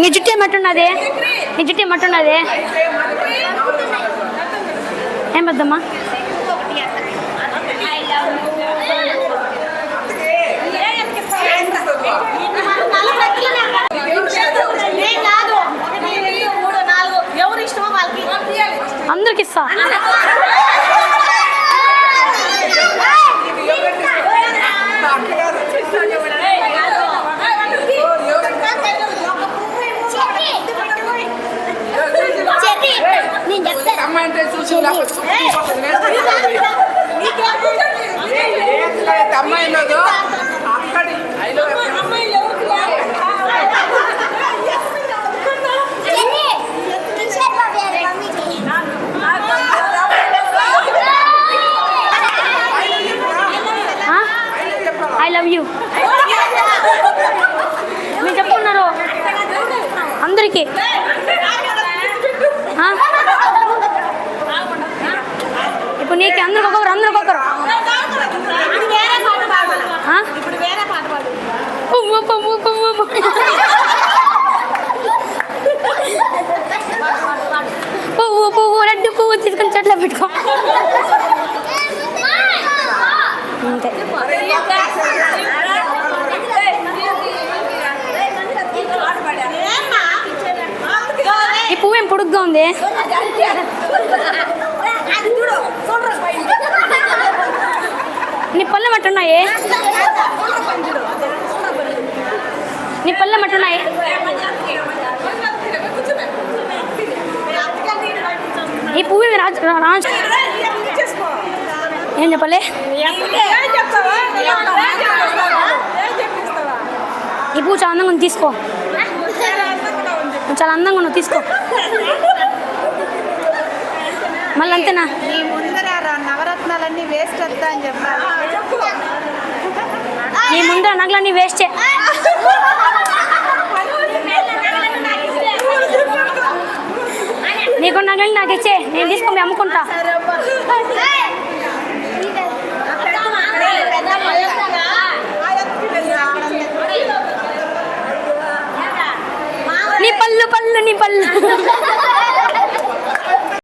నీ జుట్టు ఏమట్టున్నది నీ జుట్టు ఏమట్టున్నది ఏం వాళ్ళకి అందరికి ఇస్తా. అమ్మాయి చూసి అమ్మాయి లేదు అక్కడి ఐ లవ్ యూ అందరికి ఒక్కొక్కరు అందరికి పాడు పువ్వు, పువ్వు, రెడ్డి పువ్వు తీసుకొని చెట్లో పెట్టుకో అంతే ఈ పువ్వు ఏం పొడుగ్గా ఉంది? నీ పళ్ళెం అట్టున్నాయి నీ పళ్ళెం అట్టున్నాయి ఈ పువ్వు రాజు రాజు ఏం చెప్పాలి? ఈ పువ్వు చాలా అందంగా తీసుకో. చాలా అందంగా ఉన్నావు తీసుకో. మళ్ళీ అంతేనా నీ ముందర నవరత్నాలన్నీ వేస్ట్ వద్దా అని చెప్పాలి. నీ ముందర నగలన్నీ వేస్టే నీకు నగలు నాకు ఇచ్చే నేను తీసుకొని అమ్ముకుంటా. నీ పళ్ళు పళ్ళు నీ పళ్ళు.